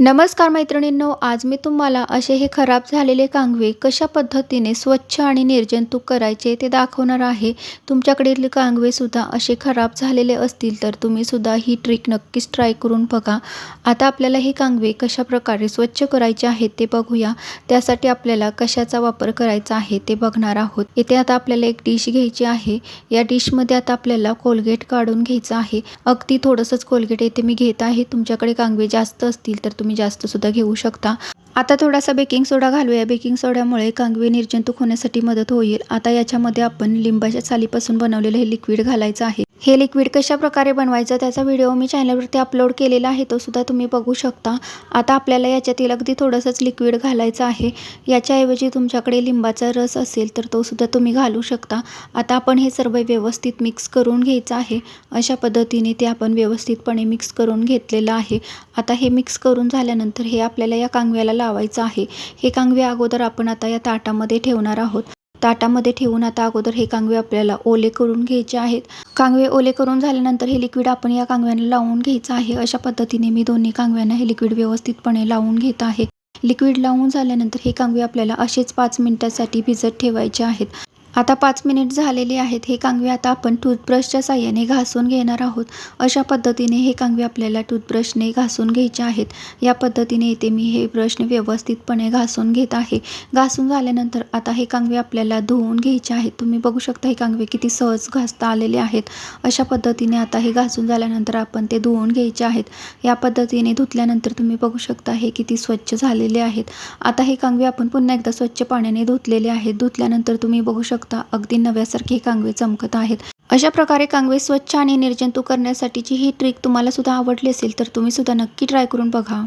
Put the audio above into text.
नमस्कार मैत्रिणींनो आज मी तुम्हाला असे हे खराब झालेले कांगवे कशा पद्धतीने स्वच्छ आणि निर्जंतुक करायचे ते दाखवणार आहे. तुमच्याकडील कांगवेसुद्धा असे खराब झालेले असतील तर तुम्हीसुद्धा ही ट्रिक नक्कीच ट्राय करून बघा. आता आपल्याला हे कांगवे कशा प्रकारे स्वच्छ करायचे आहेत ते बघूया. त्यासाठी आपल्याला कशाचा वापर करायचा आहे ते बघणार आहोत. इथे आता आपल्याला एक डिश घ्यायची आहे. या डिशमध्ये आता आपल्याला कोलगेट काढून घ्यायचं आहे. अगदी थोडंसंच कोलगेट येथे मी घेत आहे. तुमच्याकडे कांगवे जास्त असतील तर तुम्ही जास्त सुद्धा घेऊ शकता. आता थोडासा बेकिंग सोडा घालूया. बेकिंग सोड्यामुळे कांगवे निर्जंतुक होण्यासाठी मदत होईल. आता याच्यामध्ये आपण लिंबाच्या सालीपासून बनवलेलं हे लिक्विड घालायचं आहे. हे लिक्विड कशा प्रकारे बनवायचं त्याचा व्हिडिओ मी चॅनलवरती अपलोड केलेला आहे तो सुद्धा तुम्ही बघू शकता. आता आपल्याला याच्यातील अगदी थोडंसंच लिक्विड घालायचं आहे. याच्याऐवजी तुमच्याकडे लिंबाचा रस असेल तर तो सुद्धा तुम्ही घालू शकता. आता आपण हे सर्व व्यवस्थित मिक्स करून घ्यायचं आहे. अशा पद्धतीने ते आपण व्यवस्थितपणे मिक्स करून घेतलेलं आहे. आता हे मिक्स करून झाल्यानंतर हे आपल्याला या कांगव्याला लावायचं आहे. हे कांगवे अगोदर आपण आता या ताटामध्ये ठेवणार आहोत. ताटामध्ये ठेवून आता अगोदर हे कांगवे आपल्याला ओले करून घ्यायचे आहेत. कांगवे ओले करून झाल्यानंतर हे लिक्विड आपण या कांगव्यांना लावून घ्यायचं आहे. अशा पद्धतीने मी दोन्ही कांगव्यांना हे लिक्विड व्यवस्थितपणे लावून घेत आहे. लिक्विड लावून झाल्यानंतर हे कांगवे आपल्याला असेच पाच मिनिटासाठी भिजत ठेवायचे आहेत. आता पाच मिनिट झालेले आहेत. हे कांगवे आता आपण टूथब्रशच्या साह्याने घासून घेणार आहोत. अशा पद्धतीने हे कांगवे आपल्याला टूथब्रशने घासून घ्यायचे आहेत. या पद्धतीने इथे मी हे ब्रशने व्यवस्थितपणे घासून घेत आहे. घासून झाल्यानंतर आता हे कांगवे आपल्याला धुवून घ्यायचे आहेत. तुम्ही बघू शकता हे कांगवे किती सहज घासता आलेले आहेत. अशा पद्धतीने आता हे घासून झाल्यानंतर आपण ते धुवून घ्यायचे आहेत. या पद्धतीने धुतल्यानंतर तुम्ही बघू शकता हे किती स्वच्छ झालेले आहेत. आता हे कांगवे आपण पुन्हा एकदा स्वच्छ पाण्याने धुतलेले आहेत. धुतल्यानंतर तुम्ही बघू शकता अगदी नव्यासारखे कांगवे चमकत आहेत. अशा प्रकारे कांगवे स्वच्छ आणि निर्जंतू करण्यासाठीची ही ट्रिक तुम्हाला सुद्धा आवडली असेल तर तुम्ही सुद्धा नक्की ट्राय करून बघा.